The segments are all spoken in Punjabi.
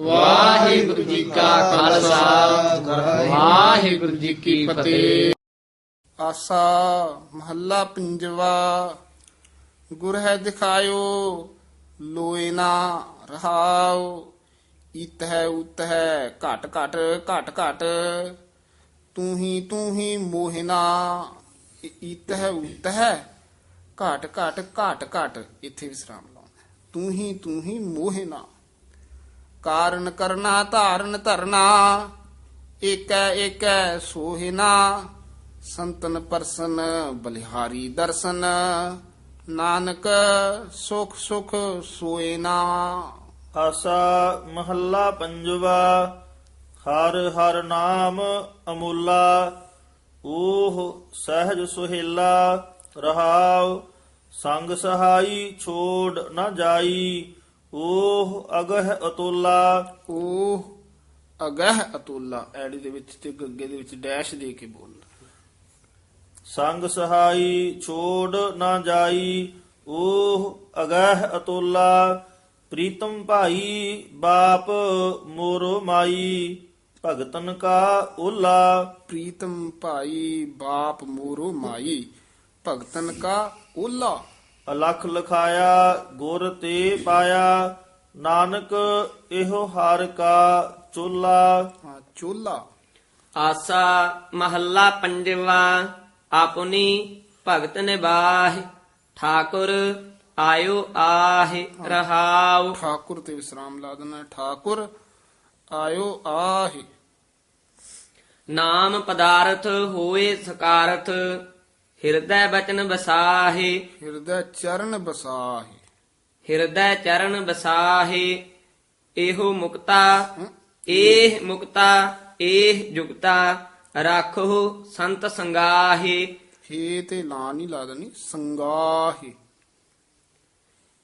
ਵਾਹਿਗੁਰੂ ਜੀ ਕਾ ਖਾਲਸਾ। ਵਾਹਿਗੁਰੂ ਜੀ ਕੀ ਫਤਿਹ। ਆਸਾ ਮਹੱਲਾ ਪੰਜਵਾ, ਗੁਰ ਹੈ ਦਿਖਾਇਓ, ਲੋਏ ਨਾ ਰਹਾਉ ਇਤ ਹੈ ਉਤ ਹੈ, ਘਟ ਘਟ ਘਟ ਘਟ। ਤੂੰ ਹੀ ਤੂੰ ਹੀ ਮੋਹਿਨਾ ਇ- ਇਤ ਹੈ ਉਤ ਹੈ, ਘਟ ਘਟ ਘਟ ਘਟ। ਇੱਥੇ ਵਿਸਰਾਮ ਲਾਉਣਾ ਤੂੰ ਹੀ ਤੂੰ ਹੀ ਮੋਹਿਨਾ ਕਾਰਨ ਕਰਨਾ, ਧਾਰਨ ਧਰਨਾ, ਏਕੈ ਏਕੈ ਸੋਹਿਨਾ, ਸੰਤਨ ਪਰਸਨ ਬਲਿਹਾਰੀ ਦਰਸ਼ਨ, ਨਾਨਕ ਸੁਖ ਸੁਖ ਸੋਇਨਾ ਆਸਾ ਮਹੱਲਾ ਪੰਜਵਾ, ਹਰ ਹਰ ਨਾਮ ਅਮੁੱਲਾ ਓਹ ਸਹਿਜ ਸੁਹੇਲਾ, ਰਹਾਉ, ਸੰਗ ਸਹਾਈ ਛੋੜ ਨਾ ਜਾਈ ਓਹ ਅਗਹ ਅਤੁਲਾ। ਉਹ ਅਗਹ ਅਤੁੱਲਾ। ਐੜੀ ਦੇ ਵਿੱਚ ਤੇ ਗੱਗੇ ਦੇ ਵਿੱਚ ਡੈਸ਼ ਦੇ ਕੇ ਬੋਲਣਾ ਸੰਗ ਸਹਾਈ ਛੋੜ ਨਾ ਜਾਈ ਓਹ ਅਗਹ ਅਤੁਲਾ। ਪ੍ਰੀਤਮ ਭਾਈ ਬਾਪ ਮੋਰੋ ਮਾਈ ਭਗਤਨ ਕਾ ਓਲਾ। ਪ੍ਰੀਤਮ ਭਾਈ ਬਾਪ ਮੋਰੋ ਮਾਈ ਭਗਤਨ ਕਾ ਓਲਾ। ਅਲਖ ਲਖਾਇਆ ਗੁਰ ਤੇ ਪਾਇਆ ਨਾਨਕ ਇਹੋ ਹਰ ਕਾ ਚੋਲਾ। ਹਾਂ, ਚੋਲਾ। ਆਸਾ ਮਹੱਲਾ ਪੰਜਵਾ ਆਪਣੀ ਭਗਤ ਨਿਬਾਹ ਠਾਕੁਰ ਆਇਓ ਆਹਿ ਰਹਾਉ। ਠਾਕੁਰ ਤੇ ਵਿਸਰਾਮ ਲਾ ਦੇਣਾ ਠਾਕੁਰ ਆਇਓ ਆਹੀ। ਨਾਮ ਪਦਾਰਥ ਹੋਏ ਸਕਾਰਥ ਹਿਰਦੈ ਬਚਨ ਬਸਾਹੇ ਹਿਰਦੈ ਚਰਨ ਬਸਾਹੀ ਹਿਰਦੈ ਚਰਨ ਬਸਾਹੇ ਇਹੋ ਮੁਕਤਾ ਇਹ ਮੁਕਤਾ ਇਹ ਜੁਗਤਾ ਰਾਖੋ ਸੰਤ ਸੰਗਾਹੇ। ਹੇ ਤੇ ਲਾ ਨਹੀਂ ਲਾ ਦੇਣੀ ਸੰਗਾਹੀ।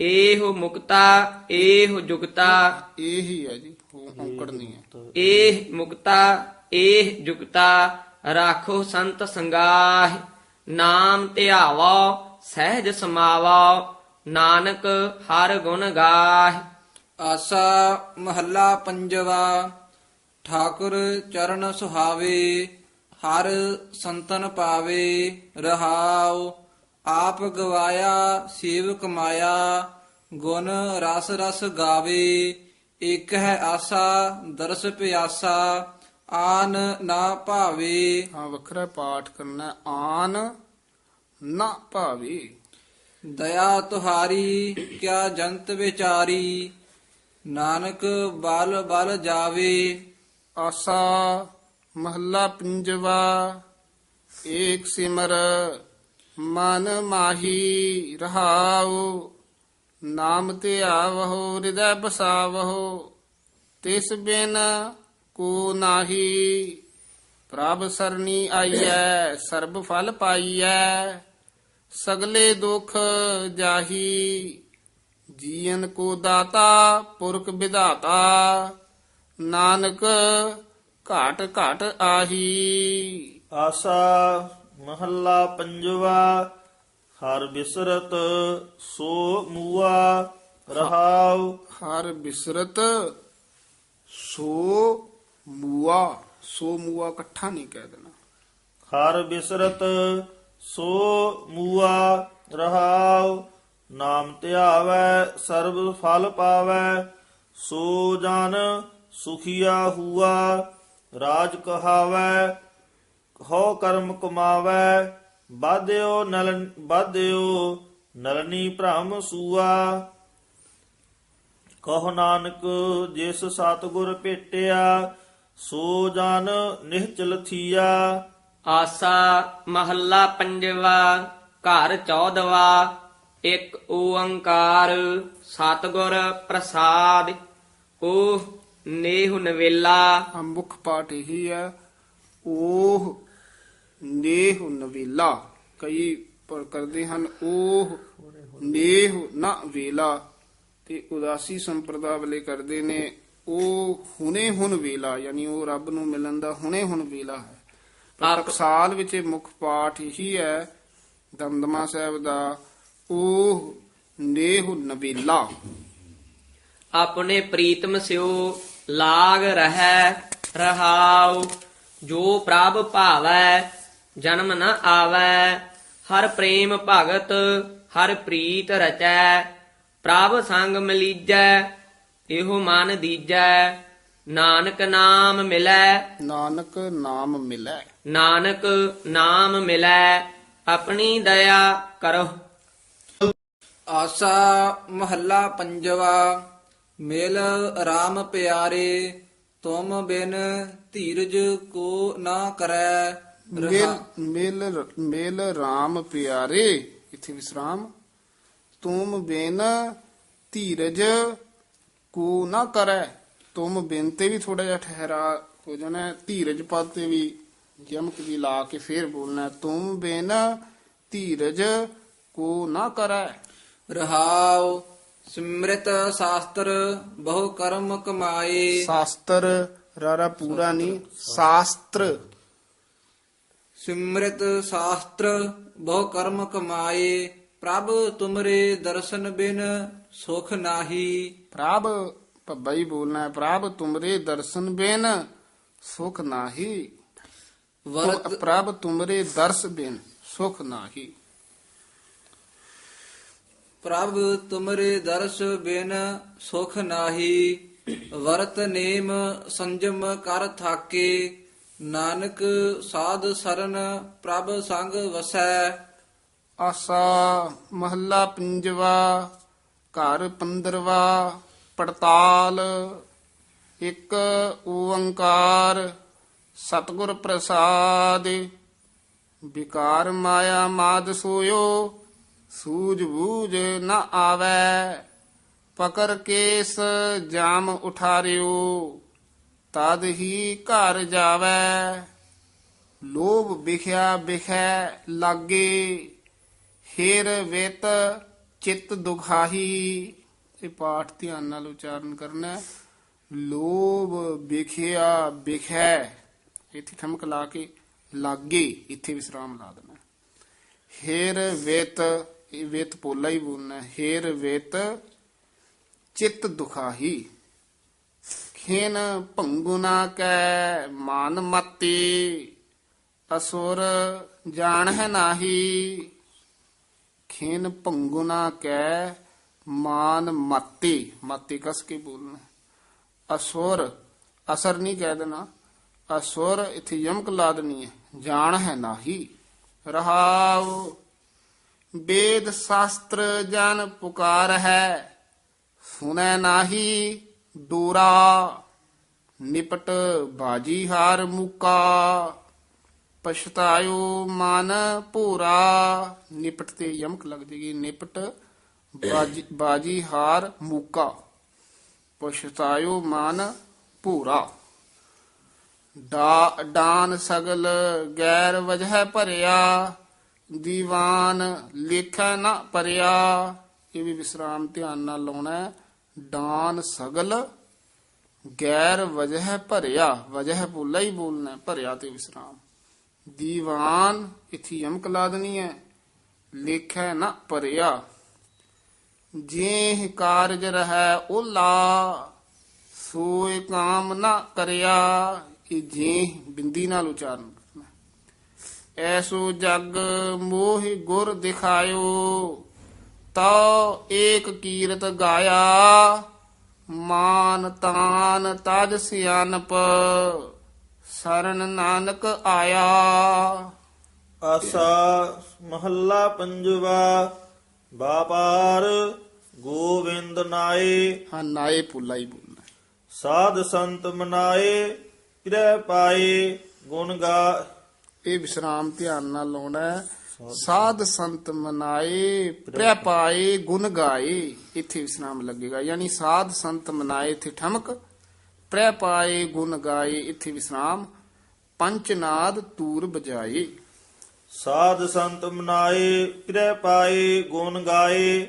ਇਹੋ ਮੁਕਤਾ ਇਹੋ ਜੁਗਤਾ। ਇਹ ਹੀ ਜੀ ਔਂਕੜ ਨਹੀਂ ਹੈ। ਇਹ ਮੁਕਤਾ ਇਹ ਜੁਗਤਾ ਰਾਖੋ ਸੰਤ ਸੰਗਾਹ। ਨਾਮ ਧਿਆਵੋ ਸਹਿਜ ਸਮਾਵੋ ਨਾਨਕ ਹਰ ਗੁਣ ਗਾਹ। ਆਸਾ ਮਹੱਲਾ ਪੰਜਵਾ, ਠਾਕੁਰ ਚਰਨ ਸੁਹਾਵੇ, ਹਰ ਸੰਤਨ ਪਾਵੇ, ਰਹਾਉ, ਆਪ ਗਵਾਇਆ, ਸੇਵਕ ਕਮਾਇਆ ਗੁਣ ਰਸ ਰਸ ਗਾਵੇ ਇਕ ਹੈ ਆਸਾ, ਦਰਸ ਪਿਆਸਾ ਆਨ ਨਾ ਭਾਵੇ। ਹਾਂ ਵੱਖਰਾ ਪਾਠ ਕਰਨਾ। ਆਨ ਨਾ ਭਾਵੇ। ਦਇਆ ਤੁਹਾਰੀ ਕਿਆ ਜੰਤ ਵਿਚਾਰੀ। ਨਾਨਕ ਬਲ ਬਲ ਜਾਵੇ। ਆਸਾ ਮਹੱਲਾ ਪੰਜਵਾ ਏਕ ਸਿਮਰ ਮਨ ਮਾਹੀ ਰਹਾਉ। ਨਾਮ ਤੇ ਆਵਹੁ ਹਿਰਦੈ ਬਸਾਵਹੁ। ਤਿਸ ਬਿਨ ਕੋ ਨਾਹੀ ਪ੍ਰਭ ਸਰਣੀ ਆਈਐ ਸਰਬ ਫਲ ਪਾਈਐ ਸਗਲੇ ਦੁਖ ਜਾਹੀ ਜੀਵਨ ਕੋ ਦਾਤਾ ਪੁਰਖ ਵਿਧਾਤਾ ਨਾਨਕ ਘਾਟ ਘਾਟ ਆਹੀ। ਆਸਾ ਮਹੱਲਾ ਪੰਜਵਾ ਹਰ ਬਿਸਰਤ ਸੋ ਮੂਆ ਰਹਾਉ। ਹਰ ਬਿਸਰਤ ਸੋ ਮੂਆ, ਸੋ ਮੂਆ ਇਕੱਠਾ ਨਹੀਂ ਕਹਿ ਦੇਣਾ। ਹਰ ਬਿਸਰਤ, ਸੋ ਮੂਆ ਰਹਾਉ, ਨਾਮ ਧਿਆਵੈ, ਸਰਬ ਫਲ ਪਾਵੈ, ਸੋ ਜਨ ਸੁਖੀਆ ਹੁਆ, ਰਾਜ ਕਹਾਵੈ ਹੋ ਕਰਮ ਕਮਾਵੈ ਬਾਧਿਓ ਨਲ ਬਾਧਿਓ ਨਲਨੀ ਭ੍ਰਮ ਸੂਆ। ਕਹੋ ਨਾਨਕ, ਜਿਸ ਸਤਿਗੁਰ ਭੇਟਿਆ ਸੋ ਜਨ ਨਿਹਚਲ ਥੀਆ। ਆਸਾ ਮਹੱਲਾ ਪੰਜਵਾ ਘਰ ਚੌਦਵਾ ਇੱਕ ਓੰਕਾਰ ਸਤਿਗੁਰ ਪ੍ਰਸਾਦ। ਉਹ ਨੇਹੁ ਨਵੇਲਾ। ਆ ਮੁੱਖ ਪਾਠ ਇਹੀ ਹੈ ਉਹ ਨੇਹ ਨਵੇਲਾ। ਕਈ ਪਰ ਕਰਦੇ ਹਨ ਉਹ ਨੇਹ ਨਾ ਵੇਲਾ ਤੇ ਉਦਾਸੀ ਸੰਪਰਦਾ ਵਾਲੇ ਕਰਦੇ ਨੇ ਉਹ ਹੁਣੇ ਹੁਣ ਵੇਲਾ ਯਾਨੀ ਉਹ ਰੱਬ ਨੂੰ ਮਿਲਣ ਦਾ ਹੁਣੇ ਹੁਣ ਵੇਲਾ ਹੈ। ਟਕਸਾਲ ਵਿੱਚ ਇਹ ਮੁੱਖ ਪਾਠ ਇਹੀ ਹੈ ਦਮਦਮਾ ਸਾਹਿਬ ਦਾ ਉਹ ਨੇਹ ਨਵੇਲਾ। ਆਪਣੇ ਪ੍ਰੀਤਮ ਸਿਓ ਲਾਗ ਰਹੈ ਰਹਾਉ ਜੋ ਪ੍ਰਭ ਭਾਵੈ ਜਨਮ ਨ ਆਵੈ ਹਰ ਪ੍ਰੇਮ ਭਗਤ ਹਰ ਪ੍ਰੀਤ ਰਚੈ ਪ੍ਰਭ ਸੰਗ ਮਲੀਜੈ ਇਹੋ ਮਨ ਦੀਜੈ ਨਾਨਕ ਨਾਮ ਮਿਲੈ। ਨਾਨਕ ਨਾਮ ਮਿਲੈ। ਨਾਨਕ ਨਾਮ ਮਿਲੈ ਆਪਣੀ ਦਇਆ ਕਰੋ। ਆਸਾ ਮਹੱਲਾ ਪੰਜਵਾ ਮਿਲ RAM ਪਿਆਰੇ ਤੁਮ ਬਿਨ ਧੀਰਜ ਕੋ ਨਾ ਕਰੈ। ਮਿਲ ਮਿਲ ਮਿਲ RAM ਪਿਆਰੇ ਇਥੇ ਵਿਸਰਾਮ। ਤੁਮ ਬਿਨ ਧੀਰਜ ਕੋ ਨਾ ਕਰੈ ਤੁਮ ਬਿਨ ਤੇ ਵੀ ਥੋੜਾ ਜਿਹਾ ਠਹਿਰਾ ਹੋ ਜਾਣਾ। ਧੀਰਜ ਪਦ ਤੇ ਵੀ ਯਮਕ ਵੀ ਲਾ ਕੇ ਫੇਰ ਬੋਲਣਾ। ਤੁਮ ਬਿਨ ਧੀਰਜ ਕੋ ਨਾ ਕਰੈ ਰਹਾਉ ਸਿਮ੍ਰਿਤ ਸ਼ਾਸਤਰ ਬਹੁ ਕਰਮ ਕਮਾਏ ਸ਼ਾਸਤਰ ਰਾਰਾ ਪੂਰਾ ਨਹੀਂ ਸ਼ਾਸਤਰ ਸਿਮ੍ਰਿਤ ਸ਼ਾਸਤਰ ਬਹੁ ਕਰਮ ਕਮਾਏ ਪ੍ਰਭ ਤੁਮਰੇ ਦਰਸ਼ਨ ਬਿਨ ਸੁਖ ਨਾਹੀ। ਪ੍ਰਭ ਭੱਬਾ ਹੀ ਬੋਲਣਾ ਹੈ ਪ੍ਰਭ ਤੁਮਰੇ ਦਰਸ਼ਨ ਬਿਨ ਸੁਖ ਨਾਹੀ। ਵਰਤ ਪ੍ਰਭ ਤੁਮਰੇ ਦਰਸ ਬਿਨ ਸੁਖ ਨਾਹੀ। ਪ੍ਰਭ ਤੁਮਰੇ ਦਰਸ ਬਿਨ ਸੁਖ ਨਾਹੀ। ਵਰਤ ਨੇਮ ਸੰਜਮ ਕਰ ਥਾਕੇ। ਨਾਨਕ ਸਾਧ ਸਰਨ ਪ੍ਰਭ ਸੰਗ ਵਸੈ। ਆਸਾ ਮਹੱਲਾ ਪੰਜਵਾ ਘਰ ਪੰਦਰਵਾ, ਪੜਤਾਲ, ਇੱਕ ਓੰਕਾਰ, ਸਤਿਗੁਰ ਪ੍ਰਸਾਦ। ਵਿਕਾਰ ਮਾਇਆ ਮਾਦ ਸੋਇਓ, ਸੂਝ ਬੂਝ ਨ ਆਵੈ। ਪਕਰ ਕੇਸ ਜਾਮ ਉਠਾਰਿਓ, ਤਦ ਹੀ ਘਰ ਜਾਵੈ। ਲੋਭ ਵਿਖਿਆ ਵਿਖੈ ਲਾਗੇ, ਹੇਰ ਵੇਤ ਚਿੱਤ ਦੁਖਾਹੀ ਇਹ ਪਾਠ ਧਿਆਨ ਨਾਲ ਉਚਾਰਨ ਕਰਨਾ ਹੈ। ਲੋਭ ਵਿਖਿਆ, ਵਿਖੈ, ਇੱਥੇ ਠਮਕ ਲਾ ਕੇ ਲਾਗੇ, ਇੱਥੇ ਵਿਸਰਾਮ ਲਾ ਦੇਣਾ ਹੇਰ ਵੇਤ, ਇਹ ਵੇਤ ਪੋਲਾ ਹੀ ਬੋਲਣਾ ਹੇਰ ਵੇਤ, ਚਿੱਤ ਦੁਖਾਹੀ। ਖੇਨ ਭੰਗੁਨਾ ਕੈ, ਮਾਨ ਮਤੀ, ਅਸੁਰ ਜਾਣ ਹੈ ਨਾਹੀ। ਖੇਨ ਭੰਗੁਨਾ ਕੈ ਮਾਨ ਮਤੀ। ਮਤੀ ਕਸ ਕੇ ਬੋਲਣਾ ਅਸੁਰ, ਅਸਰ ਨਹੀਂ ਕਹਿ ਦੇਣਾ। ਅਸੁਰ ਇਥੇ ਯਮਕ ਲਾ ਦੇਣੀ ਹੈ। ਜਾਣ ਹੈ ਨਾਹੀ। ਰਹਾਉ। ਵੇਦ ਸ਼ਾਸਤਰ ਜਨ ਪੁਕਾਰ ਹੈ। ਸੁਨੈ ਨਾਹੀ। ਦੂਰਾ। ਨਿਪਟ ਬਾਜੀ ਹਾਰ ਮੁਕਾ। ਪਛਤਾਇਓ ਮਨ ਭੂਰਾ। ਨਿਪਟ ਤੇ ਯਮਕ ਲੱਗ ਜੇਗੀ ਨਿਪਟ। ਬਾਜੀ- ਬਾਜੀ ਹਾਰ ਮੁਕਾ। ਪਛਤਾਇਓ ਮਨ ਭੂਰਾ। ਡਾ, ਡਾਨ ਸਗਲ ਗੈਰ ਵਜਹ ਭਰਿਆ। ਦੀਵਾਨ ਲੇਖਾ ਨਾ ਪਰਿਆ। ਇਹ ਵੀ ਵਿਸਰਾਮ ਧਿਆਨ ਨਾਲ ਲਾਉਣਾ ਹੈ। ਡਾਨ ਸਗਲ ਗੈਰ ਵਜਹ ਭਰਿਆ। ਵਜਹ ਭੁੱਲਾ ਹੀ ਬੋਲਣਾ ਭਰਿਆ ਤੇ ਵਿਸਰਾਮ। ਦੀਵਾਨ ਇਥੇ ਯਮਕ ਲਾਦਨੀ ਹੈ। ਲਿਖੈ ਨਾ ਪਰਿਆ ਜੇ ਕਾਰਜ ਰਹਿ ਓਲਾ ਸੋਏ ਕਾਮ ਨਾ ਕਰਿਆ। ਇਹ ਜੇ ਬਿੰਦੀ ਨਾਲ ਉਚਾਰਨ ਕਰਨਾ ਐਸੋ ਜਗ ਮੋਹ ਗੁਰ ਦਿਖਾਇਓ, ਤਾ ਏਕ ਕੀਰਤ ਗਾਇਆ। ਮਾਨ ਤਾਨ ਤਜ ਸਿਆਨਪ ਸਰਨ ਨਾਨਕ ਆਇਆ। ਆਸਾ ਮਹੱਲਾ ਪੰਜਵਾ ਬਾਪਾਰ ਗੋਵਿੰਦ ਨਾਏ। ਹਾਂ ਨਾਏ ਪੁੱਲਾ ਹੀ ਬੋਲਣਾ। ਸਾਧ ਸੰਤ ਮਨਾਏ ਕਿਰੈ ਪਾਏ ਗੁਣ ਗਾ ਇਹ ਵਿਸਰਾਮ ਧਿਆਨ ਨਾਲ ਲਾਉਣਾ ਹੈ। ਸਾਧ ਸੰਤ। ਮਨਾਏ ਪ੍ਰਿਆ ਪਾਏ ਗੁਣ ਗਾਏ ਇੱਥੇ ਵਿਸਰਾਮ ਲੱਗੇਗਾ। ਯਾਨੀ ਸਾਧ ਸੰਤ ਮਨਾਏ ਇੱਥੇ ਠਮਕ ਪ੍ਰਿਆ ਪਾਏ ਗੁਣ ਗਾਏ ਇੱਥੇ ਵਿਸਰਾਮ। ਪੰਚਨਾਦ ਤੂਰ ਬਜਾਏ। ਸਾਧ ਸੰਤ ਮਨਾਏ ਕਿਰੈ ਪਾਏ ਗੁਣ ਗਾਏ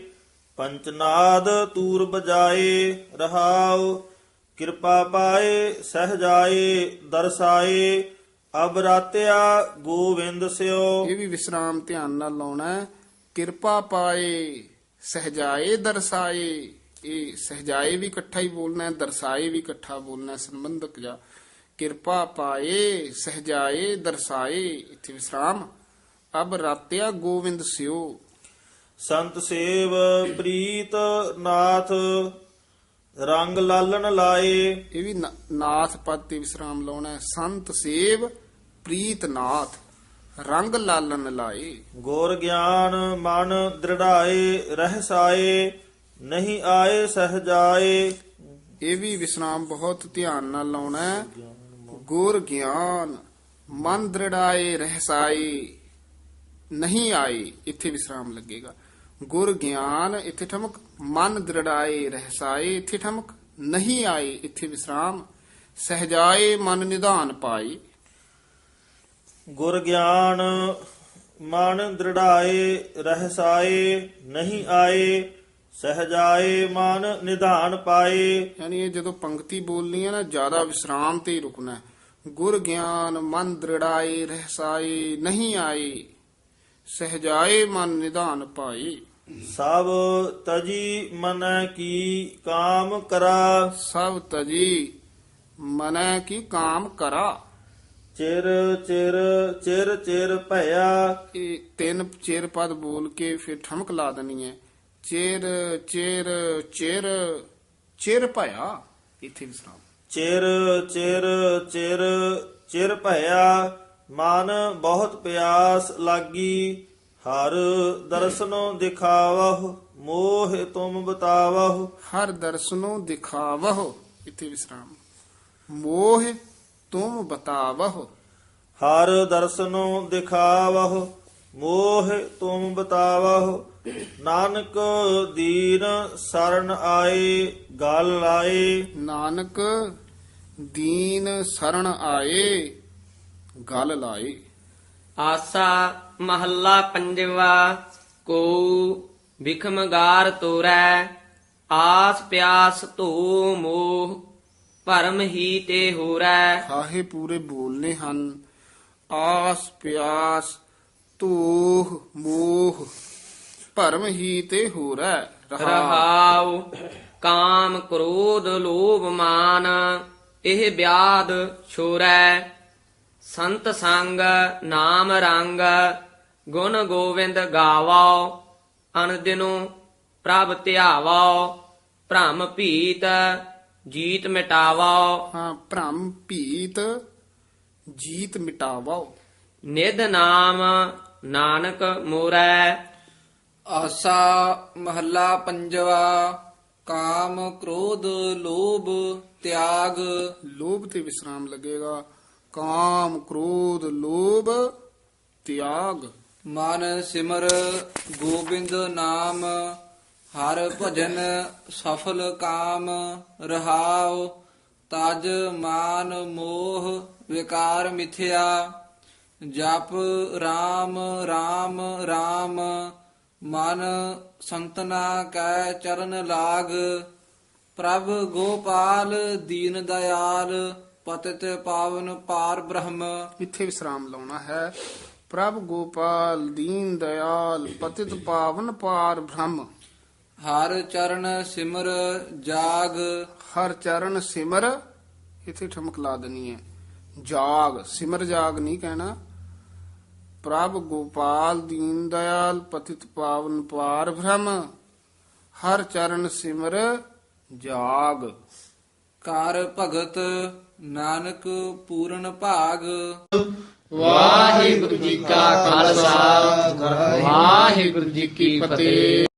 ਪੰਚਨਾਦ ਤੂਰ ਬਜਾਏ ਰਹਾਉ ਕਿਰਪਾ ਪਾਏ ਸਹਜਾਏ ਦਰਸਾਏ ਅਬ ਰਾਤਿਆ ਗੋਵਿੰਦ ਸਿਓ। ਇਹ ਵੀ ਵਿਸਰਾਮ ਧਿਆਨ ਨਾਲ ਲਾਉਣਾ ਹੈ। ਕਿਰਪਾ ਪਾਏ ਸਹਜਾਏ ਦਰਸਾਏ। ਇਹ ਸਹਜਾਏ ਵੀ ਇਕੱਠਾ ਹੀ ਬੋਲਣਾ ਹੈ ਦਰਸਾਏ ਵੀ ਇਕੱਠਾ ਬੋਲਣਾ ਹੈ ਸੰਬੰਧਕ ਜਾ ਕਿਰਪਾ ਪਾਏ ਸਹਜਾਏ ਦਰਸਾਏ। ਇੱਥੇ ਵਿਸਰਾਮ। ਅਬ ਰਾਤਿਆ ਗੋਵਿੰਦ ਸਿਓ। ਸੰਤ ਸੇਵ ਪ੍ਰੀਤ ਨਾਥ ਰੰਗ ਲਾਲਨ ਲਾਏ। ਇਹ ਵੀ ਨਾ- ਨਾਥ ਪਦ ਤੇ ਵਿਸਰਾਮ ਲਾਉਣਾ ਹੈ। ਸੰਤ ਸੇਵ ਪ੍ਰੀਤ ਨਾਥ ਰੰਗ ਲਾਲਨ ਲਾਏ। ਗੁਰ ਗਿਆਨ ਮਨ ਦ੍ਰਿੜਾਏ ਰਹਿਸਾਏ ਨਹੀਂ ਆਏ ਸਹਜਾਏ ਇਹ ਵੀ ਵਿਸਰਾਮ ਬਹੁਤ ਧਿਆਨ ਨਾਲ ਲਾਉਣਾ ਹੈ। ਗੁਰ ਗਿਆਨ ਮਨ ਦ੍ਰਿੜਾਏ ਰਹਿਸਾਈ ਨਹੀਂ ਆਏ ਇੱਥੇ ਵਿਸਰਾਮ ਲੱਗੇਗਾ। ਗੁਰ ਗਿਆਨ ਇੱਥੇ ਠਮਕ ਮਨ ਦ੍ਰਿੜਾਏ ਰਹਿਸਾਏ ਇੱਥੇ ਠਮਕ ਨਹੀਂ ਆਏ ਇੱਥੇ ਵਿਸਰਾਮ। ਸਹਜਾਏ ਮਨ ਨਿਧਾਨ ਪਾਈ। ਗੁਰ ਗਿਆਨ ਮਨ ਦ੍ਰਿੜਾਏ ਰਹਿਸਾਏ ਨਹੀਂ ਆਏ ਸਹਜਾਏ ਮਨ ਨਿਧਾਨ ਪਾਏ। ਯਾਨੀ ਇਹ ਜਦੋਂ ਪੰਕਤੀ ਬੋਲਣੀ ਹੈ ਨਾ ਜ਼ਿਆਦਾ ਵਿਸਰਾਮ ਤੇ ਹੀ ਰੁਕਣਾ ਹੈ। ਗੁਰ ਗਿਆਨ ਮਨ ਦ੍ਰਿੜਾਏ ਰਹਿਸਾਏ ਨਹੀਂ ਆਏ ਸਹਜਾਏ ਮਨ ਨਿਧਾਨ ਪਾਈ। ਸਭ ਤਜੀ ਮਨ ਕੀ ਕਾਮ ਕਰਾ। ਸਭ ਤਜੀ ਮਨੈ ਕੀ ਕਾਮ ਕਰਾ। ਚਿਰ ਚਿਰ ਚਿਰ ਚਿਰ ਭਇਆ। ਇਹ ਤਿੰਨ ਚਿਰ ਪਦ ਬੋਲ ਕੇ ਫਿਰ ਠਮਕ ਲਾ ਦੇਣੀ ਹੈ। ਚਿਰ ਚਿਰ ਚਿਰ ਚਿਰ ਭਇਆ। ਇੱਥੇ ਵਿਸਰਾਮ ਚਿਰ ਚਿਰ ਚਿਰ ਚਿਰ ਭਇਆ ਮਨ ਬਹੁਤ ਪਿਆਸ ਲਾਗੀ। ਹਰ ਦਰਸ਼ਨੋਂ ਦਿਖਾਵਹੁ ਮੋਹ ਤੁਮ ਬਤਾਵਹੁ। ਹਰ ਦਰਸ਼ਨੋਂ ਦਿਖਾਵਹੁ ਇੱਥੇ ਵਿਸਰਾਮ। ਮੋਹ ਤੁਮ ਬਤਾਵਹੁ। ਹਰ ਦਰਸ਼ਨੋਂ ਦਿਖਾਵਹੁ ਮੋਹ ਤੁਮ ਬਤਾਵਹੁ। ਨਾਨਕ ਦੀਨ ਸਰਨ ਆਏ ਗਲ ਲਾਏ ਨਾਨਕ ਦੀਨ ਸਰਣ ਆਏ ਗਲ ਲਾਏ। ਆਸਾ ਮਹੱਲਾ ਪੰਜਵਾ ਕੋ ਵਿਖਮਗਾਰ ਤੋਰੈ ਆਸ ਪਿਆਸ ਧੋ ਮੋਹ ਭਰਮ ਹੀ ਤੇ ਹੋਰੈ। ਹਾਹੇ ਪੂਰੇ ਬੋਲਨੇ ਹਨ ਆਸ ਪਿਆਸ ਤੂਹ ਮੋਹ। ਭਰਮ ਹੀ ਤੇ ਹੋਰੈ ਰਹਾ ਰਹਾਉ ਕਾਮ ਕ੍ਰੋਧ ਲੋਭ ਮਾਨ ਇਹ ਬਿਆਦ ਛੋਰੈ। ਸੰਤ ਸੰਗ ਨਾਮ ਰੰਗ ਗੁਣ ਗੋਵਿੰਦ ਗਾਵੋ ਅਨਦਿਨੋ ਪ੍ਰਭ ਧਿਆਵੋ ਭ੍ਰਮ ਭੀਤ ਜੀਤ ਮਿਟਾਵੋ ਹਾਂ ਭ੍ਰਮ ਭੀਤ ਜੀਤ ਮਿਟਾਵੋ ਨਿਧ ਨਾਮ ਨਾਨਕ ਮੋਰੈ ਆਸਾ ਮਹੱਲਾ ਪੰਜਵਾ ਕਾਮ ਕ੍ਰੋਧ ਲੋਭ ਤਿਆਗ। ਲੋਭ ਤੇ ਵਿਸਰਾਮ ਲੱਗੇਗਾ। ਕਾਮ ਕ੍ਰੋਧ ਲੋਭ ਤਿਆਗ। ਮਨ ਸਿਮਰ ਗੋਬਿੰਦ ਨਾਮ ਹਰ ਭਜਨ ਸਫਲ ਕਾਮ ਰਹਾਉ। ਤਜ ਮਾਨ ਮੋਹ ਵਿਕਾਰ ਮਿਥਿਆ। ਜਪ RAM RAM RAM ਮਨ ਸੰਤਨਾ ਕੈ ਚਰਨ ਲਾਗ ਪ੍ਰਭ ਗੋਪਾਲ ਦੀਨ ਦਇਆਲ ਪਤਿਤ ਪਾਵਨ ਪਾਰ ਬ੍ਰਹਮ। ਇੱਥੇ ਵਿਸਰਾਮ ਲਾਉਣਾ ਹੈ। ਪ੍ਰਭ ਗੋਪਾਲ ਦੀਨ ਦਇਆਲ ਪਤਿਤ ਪਾਵਨ ਪਾਰ ਬ੍ਰਹਮ। ਹਰ ਚਰਨ ਸਿਮਰ ਜਾਗ। ਹਰ ਚਰਨ ਸਿਮਰ ਇੱਥੇ ਠਮਕ ਲਾ ਦੇਣੀ ਹੈ। ਜਾਗ ਸਿਮਰ ਜਾਗ ਨਹੀਂ ਕਹਿਣਾ। ਪ੍ਰਭ ਗੋਪਾਲ ਦੀਨ ਦਇਆਲ ਪਤਿਤ ਪਾਵਨ ਪਾਰ ਬ੍ਰਹਮ, ਹਰ ਚਰਨ ਸਿਮਰ ਜਾਗ। ਕਰ ਭਗਤ ਨਾਨਕ ਪੂਰਨ ਭਾਗ। ਵਾਹਿਗੁਰੂ ਜੀ ਕਾ ਖਾਲਸਾ, ਵਾਹਿਗੁਰੂ ਜੀ ਕੀ ਫਤਿਹ।